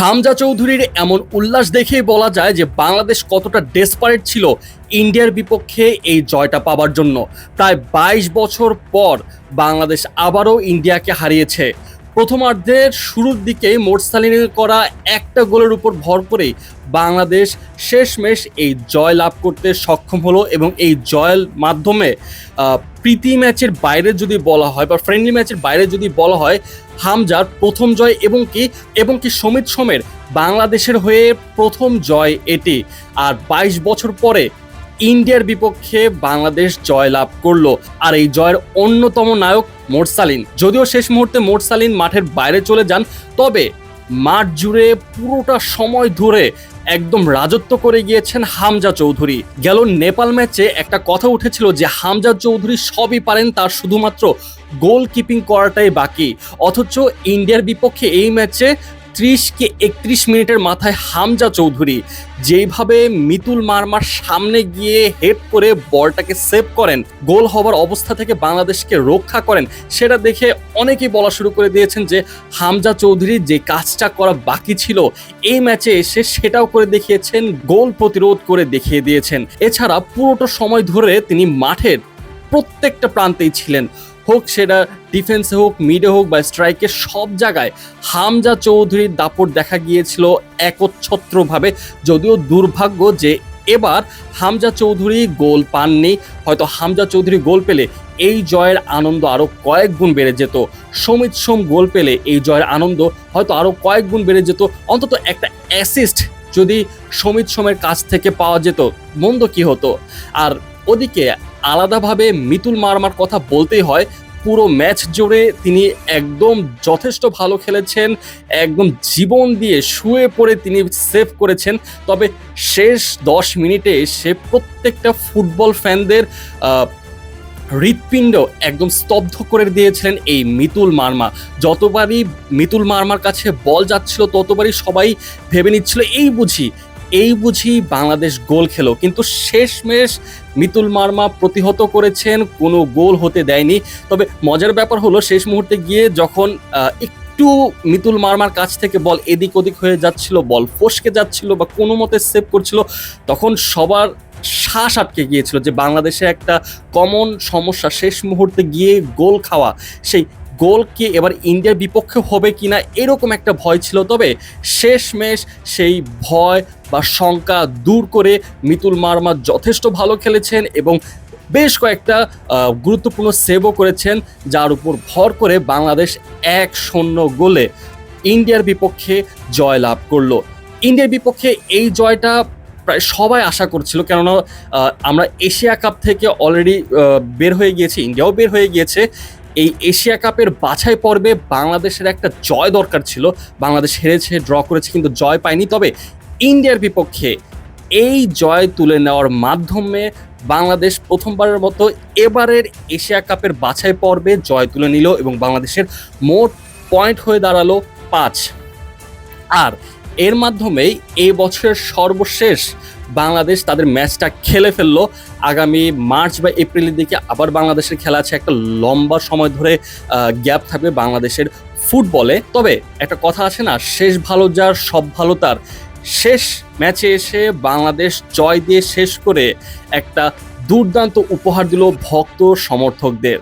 হামজা চৌধুরীর এমন উল্লাস দেখেই বলা যায় যে বাংলাদেশ কতটা ডেসপারেট ছিল ইন্ডিয়ার বিপক্ষে এই জয়টা পাবার জন্য। প্রায় বাইশ বছর পর বাংলাদেশ আবারও ইন্ডিয়াকে হারিয়েছে। প্রথমার্ধের শুরুর দিকে মোরসালিনের করা একটা গোলের উপর ভর করেই বাংলাদেশ শেষমেশ এই জয় লাভ করতে সক্ষম হলো এবং এই জয়ের মাধ্যমে প্রীতি ম্যাচের বাইরে যদি বলা হয় বা ফ্রেন্ডলি ম্যাচের বাইরে যদি বলা হয়, হামজার প্রথম জয় এবং কি এবং কি সমিত সোমের বাংলাদেশের হয়ে প্রথম জয় এটি। আর বাইশ বছর পরে ইন্ডিয়ার বিপক্ষে বাংলাদেশ জয় লাভ করল। আর এই জয়ের অন্যতম নায়ক মোরসালিন যদিও শেষ মুহূর্তে মোরসালিন মাঠের বাইরে চলে যান, তবে মাঠ জুড়ে পুরোটা সময় ধরে একদম রাজত্ব করে গিয়েছেন হামজা চৌধুরী। গেল নেপাল ম্যাচে একটা কথা উঠেছিল যে হামজা চৌধুরী সবই পারেন, তার শুধুমাত্র গোল কিপিং করাটাই বাকি। অথচ ইন্ডিয়ার বিপক্ষে এই ম্যাচে ত্রিশ কে একত্রিশ মিনিটের মাথায় হামজা চৌধুরী, যেইভাবে মিতুল মারমার সামনে গিয়ে হেড করে বলটাকে সেভ করেন, গোল হবার অবস্থা থেকে বাংলাদেশকে রক্ষা করেন, সেটা দেখে অনেকেই বলা শুরু করে দিয়েছেন যে হামজা চৌধুরী যে কাজটা করা বাকি ছিল, এই ম্যাচে এসে সেটাও করে দেখিয়েছেন, গোল প্রতিরোধ করে দেখিয়ে দিয়েছেন। এছাড়া পুরোটা সময় ধরে তিনি মাঠের প্রত্যেকটা প্রান্তেই ছিলেন। হোক সেটা ডিফেন্সে হোক মিডে হোক বা স্ট্রাইকে সব জায়গায় হামজা চৌধুরীর দাপট দেখা গিয়েছিল একচ্ছত্রভাবে। যদিও দুর্ভাগ্য যে এবার হামজা চৌধুরী গোল পাননি, হয়তো হামজা চৌধুরী গোল পেলে এই জয়ের আনন্দ আরও কয়েক গুণ বেড়ে যেত। সমিত সোম গোল পেলে এই জয়ের আনন্দ হয়তো আরও কয়েক গুণ বেড়ে যেত। অন্তত একটা অ্যাসিস্ট যদি সমিত সোমের কাছ থেকে পাওয়া যেত, মন্দ কি হতো? আর ওদিকে আলাদাভাবে মিতুল মারমার কথা বলতেই হয়। পুরো ম্যাচ জুড়ে তিনি একদম যথেষ্ট ভালো খেলেছেন, একদম জীবন দিয়ে শুয়ে পড়ে তিনি সেভ করেছেন। তবে শেষ দশ মিনিটে সে প্রত্যেকটা ফুটবল ফ্যানদের হৃৎপিণ্ড একদম স্তব্ধ করে দিয়েছিলেন এই মিতুল মার্মা। যতবারই মিতুল মার্মার কাছে বল যাচ্ছিল, ততবারই সবাই ভেবে নিচ্ছিল, এই বুঝি এই বুঝি বাংলাদেশ গোল খেলো, কিন্তু শেষমেশ মিতুল মার্মা প্রতিহত করেছেন, কোনো গোল হতে দেয়নি। তবে মজার ব্যাপার হলো, শেষ মুহূর্তে গিয়ে যখন একটু মিতুল মার্মার কাছ থেকে বল এদিক ওদিক হয়ে যাচ্ছিল, বল ফসকে যাচ্ছিল বা কোনো মতে সেভ করছিল, তখন সবার শ্বাস আটকে গিয়েছিল যে বাংলাদেশে একটা কমন সমস্যা। শেষ মুহূর্তে গিয়ে গোল খাওয়া, সেই গোল কি এবার ইন্ডিয়ার বিপক্ষে হবে কিনা এরকম একটা ভয় ছিল। তবে শেষমেশ সেই ভয় বা শঙ্কা দূর করে মিতুল মার্মা যথেষ্ট ভালো খেলেছেন এবং বেশ কয়েকটা গুরুত্বপূর্ণ সেভও করেছেন, যার উপর ভর করে বাংলাদেশ এক শূন্য গোলে ইন্ডিয়ার বিপক্ষে জয় লাভ করল। ইন্ডিয়ার বিপক্ষে এই জয়টা প্রায় সবাই আশা করছিল, কেননা আমরা এশিয়া কাপ থেকে অলরেডি বের হয়ে গিয়েছি, ইন্ডিয়াও বের হয়ে গিয়েছে। এই এশিয়া কাপের বাছাই পর্বে বাংলাদেশের একটা জয় দরকার ছিল। বাংলাদেশ হেরেছে, ড্র করেছে কিন্তু জয় পায়নি। তবে ইন্ডিয়ার বিপক্ষে এই জয় তুলে নেওয়ার মাধ্যমে বাংলাদেশ প্রথমবারের মতো এবারের এশিয়া কাপের বাছাই পর্বে জয় তুলে নিল এবং বাংলাদেশের মোট পয়েন্ট হয়ে দাঁড়াল পাঁচ। আর এর মাধ্যমেই এই বছরের সর্বশেষ বাংলাদেশ তাদের ম্যাচটা খেলে ফেলল। আগামী মার্চ বা এপ্রিলের দিকে আবার বাংলাদেশের খেলা আছে। একটা লম্বা সময় ধরে গ্যাপ থাকবে বাংলাদেশের ফুটবলে। তবে একটা কথা আছে না, শেষ ভালো যার, সব ভালো তার। শেষ ম্যাচে এসে বাংলাদেশ জয় দিয়ে শেষ করে একটা দুর্দান্ত উপহার দিল ভক্ত সমর্থকদের।